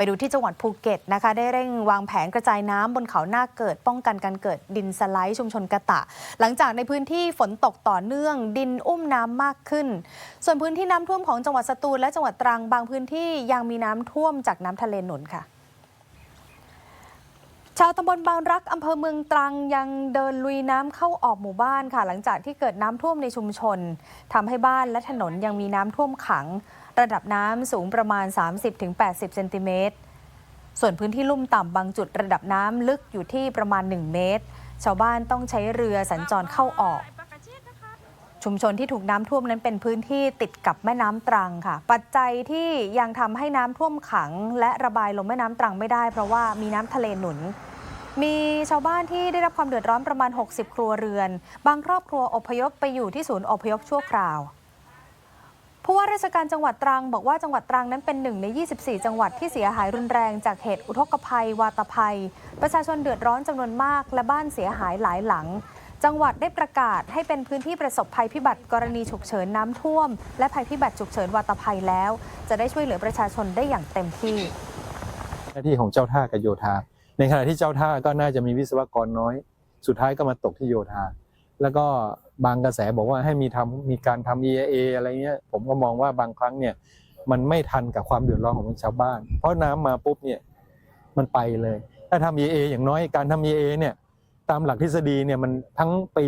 ไปดูที่จังหวัดภูเก็ตนะคะ ได้เร่งวางแผนกระจายน้ำบนเขาหน้าเกิด ป้องกันการเกิดดินสไลด์ชุมชนกะตะ หลังจากในพื้นที่ฝนตกต่อเนื่อง ดินอุ้มน้ำมากขึ้น ส่วนพื้นที่น้ำท่วมของจังหวัดสตูลและจังหวัดตรังบางพื้นที่ยังมีน้ำท่วมจากน้ำทะเลหนุนค่ะ ชาวตำบลบางรักอำเภอเมืองตรังยังเดินลุยน้ำเข้าออกหมู่บ้านค่ะ หลังจากที่เกิดน้ำท่วมในชุมชนทำให้บ้านและถนนยังมีน้ำท่วมขัง ระดับน้ำสูงประมาณ 30-80 เซนติเมตร ส่วนพื้นที่ลุ่มต่ำบางจุดระดับน้ำลึกอยู่ที่ประมาณ 1 เมตร ชาวบ้านต้องใช้เรือสัญจรเข้าออก ชุมชนที่ถูกน้ำท่วมนั้นเป็นพื้นที่ติดกับแม่น้ำตรังค่ะ ปัจจัยที่ยังทำให้น้ำท่วมขัง และระบายลงแม่น้ำตรังไม่ได้ เพราะว่ามีน้ำทะเลหนุน มีชาวบ้านที่ได้รับความเดือดร้อนประมาณ 60 ครัวเรือน บางครอบครัวอพยพไปอยู่ที่ศูนย์อพยพชั่วคราว ผู้ว่าราชการจังหวัดตรังบอกว่าจังหวัดตรังนั้นเป็นหนึ่งใน 24 จังหวัดที่เสียหายรุนแรงจากเหตุอุทกภัย วาตภัย ประชาชนเดือดร้อนจำนวนมาก และบ้านเสียหายหลายหลัง จังหวัดได้ประกาศให้เป็นพื้นที่ประสบภัยพิบัติกรณีฉุกเฉินน้ำท่วม และภัยพิบัติฉุกเฉินวาตภัยแล้ว จะได้ช่วยเหลือประชาชนได้อย่างเต็มที่หน้าที่ของเจ้าท่ากับโยธา ในขณะที่เจ้าท่าก็น่าจะมีวิศวกรน้อย สุดท้ายก็มาตกที่โยธา แล้วก็บางกระแสบอกว่าให้มีทำมีการทำ EIA อะไรเงี้ย ผมก็มองว่าบางครั้งเนี่ยมันไม่ทันกับความเดือดร้อนของชาวบ้าน เพราะน้ำมาปุ๊บเนี่ยมันไปเลย ถ้าทำ EIA อย่างน้อยการทำ EIA เนี่ยตามหลักทฤษฎีเนี่ยมันทั้งปี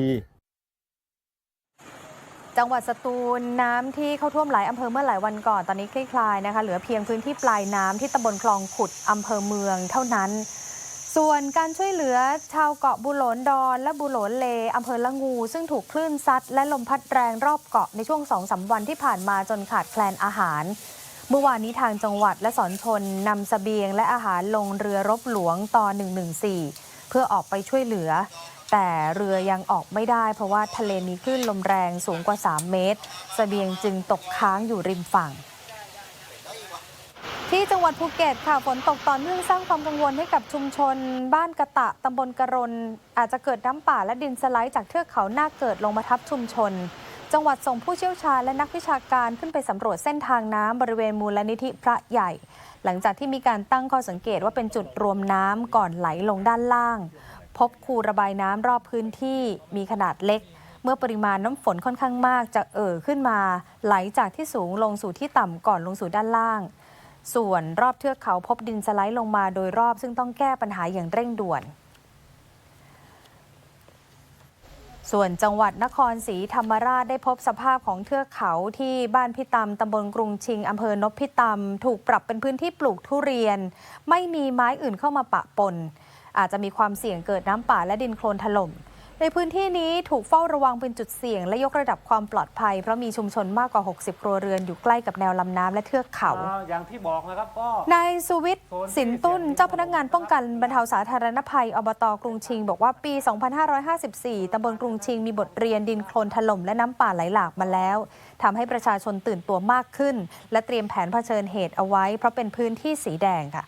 จังหวัดสตูลน้ำที่เข้าท่วมหลายอำเภอเมื่อหลายวันก่อนตอนนี้คลี่คลายนะคะเหลือเพียงพื้นที่ปลายน้ำที่ตำบลคลองขุดอำเภอเมืองเท่านั้น ส่วนการช่วยเหลือชาวเกาะบุหลนดอนและบุหลนเลอำเภอละงู ซึ่งถูกคลื่นซัดและลมพัดแรงรอบเกาะในช่วงสองสาวันที่ผ่านมาจนขาดแคลนอาหาร เมื่อวานนี้ทางจังหวัดและสอนชนนำเสบียงและอาหารลงเรือรบหลวงต่อ 114 เพื่อออกไปช่วยเหลือ แต่เรือยังออกไม่ได้เพราะว่าทะเลมีคลื่นลมแรงสูงกว่า 3 เมตรเสบียงจึงตกค้างอยู่ริมฝั่ง ที่จังหวัดภูเก็ตค่ะฝนตกต่อเนื่องสร้างความกังวลให้กับชุมชน บ้านกระตะตำบลกระรนอาจจะเกิดน้ำป่าและดินสไลด์จากเทือกเขาหน้าเกิดลงมาทับชุมชน จังหวัดส่งผู้เชี่ยวชาญและนักวิชาการขึ้นไปสำรวจเส้นทางน้ำบริเวณมูลนิธิพระใหญ่ หลังจากที่มีการตั้งข้อสังเกตว่าเป็นจุดรวมน้ำก่อนไหลลงด้านล่าง พบคูระบายน้ำรอบพื้นที่มีขนาดเล็ก เมื่อปริมาณน้ำฝนค่อนข้างมากจะเอ่อขึ้นมา ไหลจากที่สูงลงสู่ที่ต่ำก่อนลงสู่ด้านล่าง ส่วนรอบเทือกเขาพบดินสไลด์ลงมาโดยรอบซึ่งต้องแก้ปัญหาอย่างเร่งด่วน ส่วนจังหวัดนครศรีธรรมราชได้พบสภาพของเทือกเขาที่บ้านพิตำตำบลกรุงชิงอำเภอนพิตำถูกปรับเป็นพื้นที่ปลูกทุเรียน ไม่มีไม้อื่นเข้ามาปะปน อาจจะมีความเสี่ยงเกิดน้ำป่าและดินโคลนถล่ม ในพื้นที่นี้ถูกเฝ้าระวังเป็นจุดเสี่ยง และยกระดับความปลอดภัย เพราะมีชุมชนมากกว่า 60 ครัวเรือนอยู่ใกล้กับแนวลำน้ำและเทือกเขา อ่าอย่างที่บอกนะครับก็ นายสุวิทย์สินตุ้น เจ้าพนักงานป้องกันบรรเทาสาธารณภัยอบตกรุงชิง บอกว่าปี 2554 ตำบลกรุงชิงมีบทเรียนดินโคลนถล่มและน้ำป่าไหลหลากมาแล้วทำให้ประชาชนตื่นตัวมากขึ้น และเตรียมแผนเผชิญเหตุเอาไว้ เพราะเป็นพื้นที่สีแดงค่ะ